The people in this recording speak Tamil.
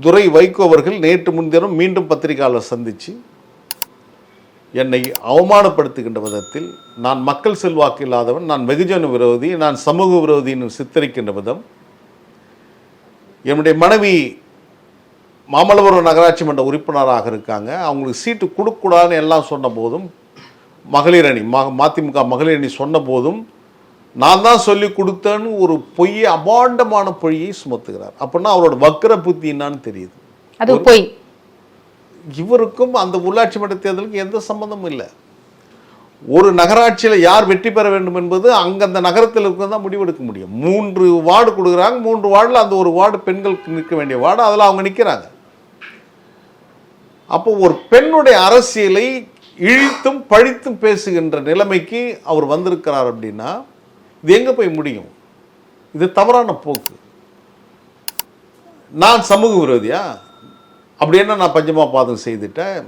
துரை வைகோ அவர்கள் நேற்று முன்தினம் மீண்டும் பத்திரிகையாளர் சந்தித்து என்னை அவமானப்படுத்துகின்ற விதத்தில் நான் மக்கள் செல்வாக்கு இல்லாதவன் நான் வெகுஜன விரோதி நான் சமூக விரோதின்னு சித்தரிக்கின்ற விதம் என்னுடைய மனைவி மாமல்லபுரம் நகராட்சி மன்ற உறுப்பினராக இருக்காங்க. அவங்களுக்கு சீட்டு கொடுக்கூடாதுன்னு எல்லாம் சொன்ன போதும் மகளிர் அணி மதிமுக மகளிர் அணி சொன்ன போதும் நான் தான் சொல்லி கொடுத்தேன்னு ஒரு பொய்யை அபாண்டமான பொய்யை சுமத்துகிறார். அப்படின்னா அவரோட வக்கர புத்தி என்னன்னு தெரியுது. அது போய். இவருக்கும் அந்த உள்ளாட்சி மன்ற தேர்தலுக்கு எந்த சம்பந்தமும் இல்லை. ஒரு நகராட்சியில் யார் வெற்றி பெற வேண்டும் என்பது அங்கே அந்த நகரத்தில் இருக்கிறது தான் முடிவெடுக்க முடியும். மூன்று வார்டு கொடுக்குறாங்க. மூன்று வார்டில் அந்த ஒரு வார்டு பெண்களுக்கு நிற்க வேண்டிய வார்டு அதில் அவங்க நிற்கிறாங்க அப்போ ஒரு பெண்ணுடைய அரசியலை இழித்தும் பழித்தும் பேசுகின்ற நிலைமைக்கு அவர் வந்திருக்கிறார் அப்படின்னா இது எங்கே போய் முடியும்? இது தவறான போக்கு. நான் சமூக விரோதியா? அப்படி என்ன நான் பஞ்சமா பாதம் செய்துட்டேன்?